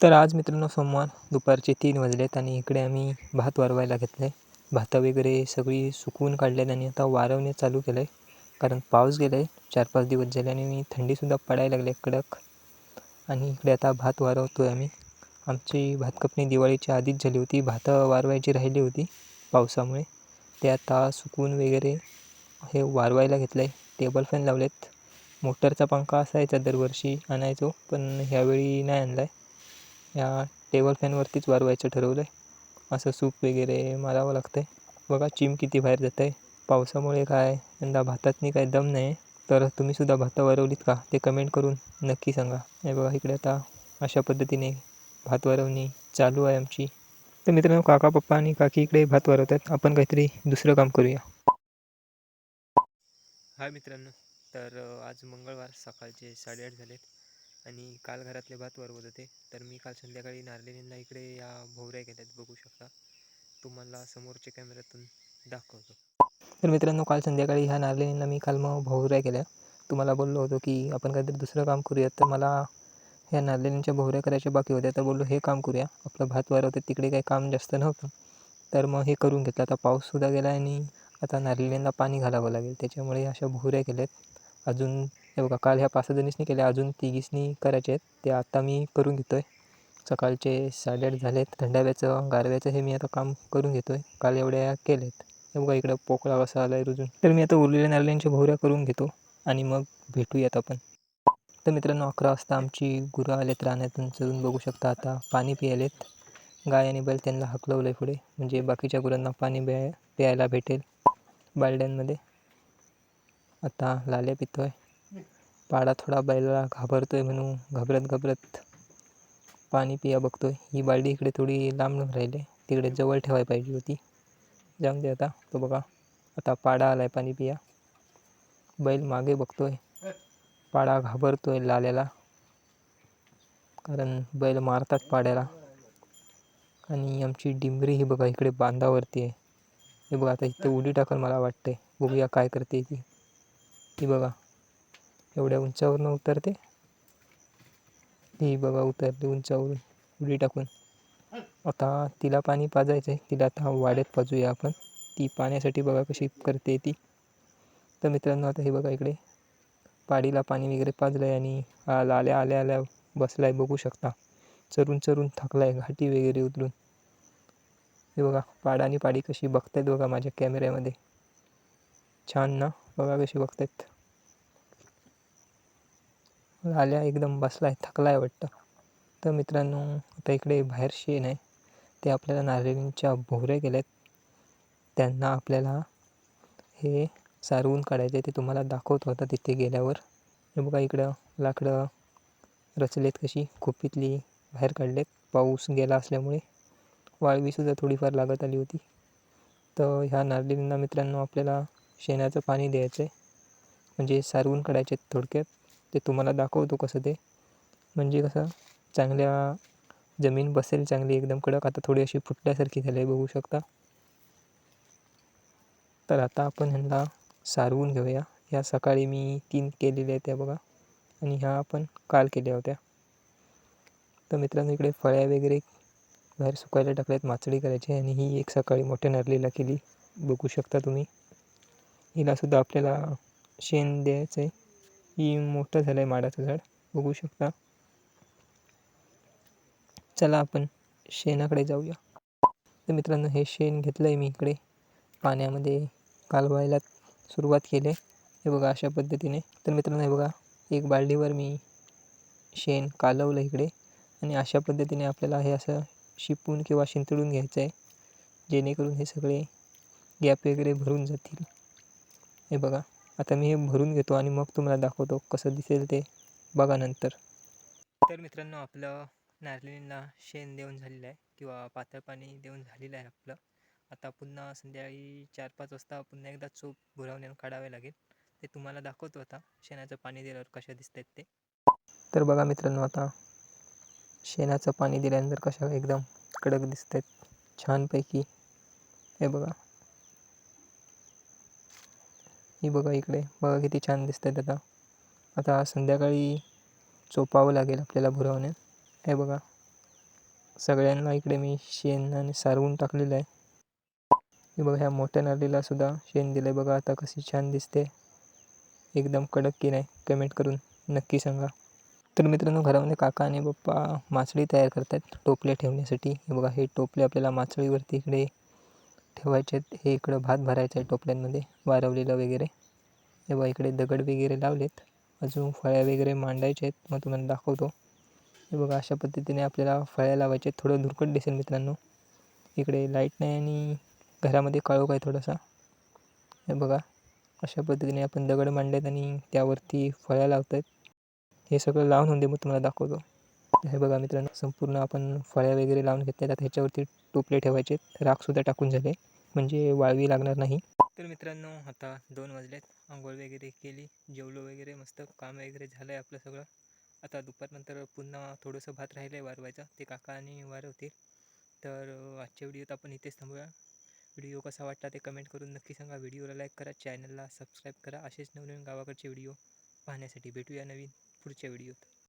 तर आज मित्रांनो सोमवार दुपारचे तीन वाजलेत आणि इकडे आम्ही भात वारवायला घेतलं आहे भातं वगैरे सगळी सुकवून काढलेत आणि आता वारवणे चालू केलं आहे कारण पाऊस गेला आहे चार पाच दिवस झाले आणि मी थंडीसुद्धा पडायला लागले कडक. आणि इकडे आता भात वारवतो आहे आम्ही. आमची भातकपणी दिवाळीच्या आधीच झाली होती. भातं वारवायची राहिली होती पावसामुळे. ते आता सुकून वगैरे हे वारवायला घेतलं आहे टेबल फॅन लावलेत. मोटरचा पंखा असायचा दरवर्षी आणायचो पण ह्यावेळी नाही आणला आहे या टेबल फॅनवरतीच वारवायचं ठरवलं आहे असं सूप वगैरे मारावं लागतं आहे बघा चिम किती बाहेर जात आहे पावसामुळे काय यंदा भातातनी काय दम नाही तर तुम्हीसुद्धा भातं वारवलीत का? ते कमेंट करून नक्की सांगा. हे बघा इकडे आता अशा पद्धतीने भात वारवणी चालू आहे आमची. तर मित्रांनो काका पप्पा आणि काकी इकडे भात वारवतात आपण काहीतरी दुसरं काम करूया. हाय मित्रांनो. तर आज मंगळवार सकाळचे साडेआठ झालेत. आणि काल घरातले भात वरवत होते. तर मी काल संध्याकाळी नारलेलींना इकडे या भोवऱ्या केल्यात बघू शकता. तुम्हाला समोरच्या कॅमेऱ्यातून दाखवतो. तर मित्रांनो काल संध्याकाळी ह्या नारलेलींना मी काल मग भोवऱ्या केल्या तुम्हाला बोललो होतो की आपण काहीतरी दुसरं काम करूयात. तर मला ह्या नारलेलींच्या भोवऱ्या करायच्या बाकी होत्या. तर बोललो हे काम करूया. आपलं भात वारवते. तिकडे काही काम जास्त नव्हतं. तर मग हे करून घेतलं. आता पाऊससुद्धा गेला आणि आता नारलेलींना पाणी घालावं लागेल. त्याच्यामुळे अशा भोवऱ्या केल्यात अजून हे बघा काल ह्या पाच सहा जणीसनी केल्या अजून तिघीसनी करायचे आहेत. ते आता मी करून घेतो आहे सकाळचे साडेआठ झालेत. थंडाव्याचं गारव्याचं हे मी आता काम करून घेतो आहे काल एवढ्या केलेत हे बघा इकडं पोकळा कसा आला आहे रुजून. तर मी आता उरलेल्या नारळ्यांच्या भोवऱ्या करून घेतो आणि मग भेटूयात आपण. तर मित्रांनो अकरा वाजता आमची गुरं आलेत रानातून चरून बघू शकता आता. पाणी पियालेत गाय आणि बैल त्यांना हकलवलं आहे पुढे. म्हणजे बाकीच्या गुरांना पाणी प्याय प्यायला भेटेल. बालड्यांमध्ये. आता लाल्या पितो आहे पाडा थोडा बैलाला घाबरतो आहे म्हणून घाबरत घाबरत पाणी पिया बघतो आहे ही बालडी इकडे थोडी लांब राहिली. तिकडे जवळ ठेवायला पाहिजे होती. जाऊन दे आता. तो बघा. आता पाडा आला आहे पाणी पिया. बैल मागे बघतो आहे पाडा घाबरतो आहे लाल्याला. कारण बैल मारतात पाड्याला. आणि आमची डिंबरी ही बघा इकडे बांधावरती आहे. हे बघा आता इथे उडी टाकून मला वाटते बघूया काय करते ती. ती बघा. एवढ्या उंचावरनं उतरते. ती बघा उतरते उंचावरून. उडी टाकून. आता तिला पाणी पाजायचं आहे तिला आता वाड्यात पाजूया आपण. ती पाण्यासाठी बघा कशी करते ती. तर मित्रांनो आता हे बघा इकडे. पाडीला पाणी वगैरे पाजलं आहे आणि आल्या आल्या आल्या बसला आहे बघू शकता. चरून चरून थकला आहे घाटी वगैरे उतरून. हे बघा पाडा आणि पाडी कशी बघतायत बघा माझ्या कॅमेऱ्यामध्ये छान ना? बघा कशी बघतायत. आल्या एकदम बसला आहे थकलाय वाटतं. तर मित्रांनो आता इकडे बाहेर शेण आहे. ते आपल्याला नारळींच्या भोवऱ्या आहेत त्यांना आपल्याला हे सारवून काढायचे ते तुम्हाला दाखवतो आता तिथे गेल्यावर. हे बघा इकडं लाकडं रचलेत कशी. खोपीतली बाहेर काढलेत. पाऊस गेला असल्यामुळे वाळवीसुद्धा थोडीफार लागत आली होती. तर ह्या नारळींना मित्रांनो आपल्याला शेणाचं पाणी द्यायचं आहे म्हणजे सारवून काढायचे थोडक्यात. ते तुम्हाला दाखवतो कसं ते. म्हणजे कसं चांगल्या जमीन बसेल चांगली एकदम कडक. आता थोडी अशी फुटल्यासारखी झाली आहे बघू शकता. तर आता आपण ह्यांना सारवून घेऊया. ह्या सकाळी मी तीन केलेल्या आहेत त्या बघा. आणि ह्या आपण काल केल्या होत्या. तर मित्रांनो इकडे फळ्या वगैरे बाहेर सुकायला टाकल्यात माचडी करायची आणि ही एक सकाळी मोठ्या नारलीला केली. बघू शकता तुम्ही. हिलासुद्धा आपल्याला शेण द्यायचं आहे ही मोठं झालं आहे माडाचं झाड. बघू शकता. चला आपण शेणाकडे जाऊया. तर मित्रांनो हे शेण घेतलं आहे मी इकडे. पाण्यामध्ये कालवायला सुरुवात केली. हे बघा अशा पद्धतीने. तर मित्रांनो हे बघा एक बाल्डीवर मी शेण कालवलं इकडे. आणि अशा पद्धतीने आपल्याला हे असं शिपून किंवा शिंतळून घ्यायचं आहे जेणेकरून हे सगळे गॅप वगैरे भरून जातील. हे बघा. आता मी हे भरून घेतो आणि मग तुम्हाला दाखवतो कसं दिसेल ते बघा नंतर. तर मित्रांनो आपलं नारळींना शेण देऊन झालेलं आहे किंवा पातळ पाणी देऊन झालेलं आहे आपलं. आता पुन्हा संध्याकाळी चार पाच वाजता पुन्हा एकदा चोप भुरावण्यानं काढावे लागेल. ते तुम्हाला दाखवतो आता शेणाचं पाणी दिल्यावर कशा दिसत आहेत ते. तर बघा मित्रांनो आता शेणाचं पाणी दिल्यानंतर कशा एकदम कडक दिसत आहेत छानपैकी. हे बघा. ही बघा इकडे. बघा किती छान दिसत आहेत आता आता संध्याकाळी चोपावं लागेल आपल्याला भुरावण्यात हे बघा. सगळ्यांना इकडे मी शेणाने सारवून टाकलेलं आहे. हे बघा ह्या मोठ्या नारळीला सुद्धा शेण दिलं आहे बघा आता कशी छान दिसते. एकदम कडक की नाही? कमेंट करून नक्की सांगा. तर मित्रांनो घरामध्ये काका आणि पप्पा मासळी तयार करतात टोपले ठेवण्यासाठी. हे बघा हे टोपले आपल्याला मासळीवरती इकडे ठेवायचे आहेत हे इकडं भात भरायचं आहे टोपल्यांमध्ये वारवलेलं वगैरे. हे बघा इकडे दगड वगैरे लावलेत. अजून फळ्या वगैरे मांडायचे आहेत. मग तुम्हाला दाखवतो. हे बघा अशा पद्धतीने आपल्याला फळ्या लावायचे आहेत. थोडं धुरकट दिसेल मित्रांनो. इकडे लाइट नाही आणि घरामध्ये काळोख आहे थोडासा. हे बघा अशा पद्धतीने आपण दगड मांडलेत आणि त्यावरती फळ्या लावत आहेत हे सगळं लावून होऊन दे मग तुम्हाला दाखवतो. हे बघा मित्रांनो संपूर्ण आपण फळ्या वगैरे लावून घेतल्या आता ह्याच्यावरती टोपले ठेवायचे राखसुद्धा टाकून झाले. म्हणजे वाळवी लागणार नाही. तर मित्रांनो आता दोन वाजलेत. आंघोळ वगैरे केली जेवलो वगैरे मस्त काम वगैरे झालं आहे आपलं सगळं. आता दुपारनंतर पुन्हा थोडंसं भात राहिलं आहे वारवायचं. ते काका आणि वारवतील तर आजच्या व्हिडिओत आपण इथेच थांबूया. व्हिडिओ कसा वाटला ते कमेंट करून नक्की सांगा. व्हिडिओला लाईक करा चॅनलला सबस्क्राईब करा. असेच नवनवीन गावाकडचे व्हिडिओ पाहण्यासाठी भेटूया नवीन पुढच्या व्हिडिओत.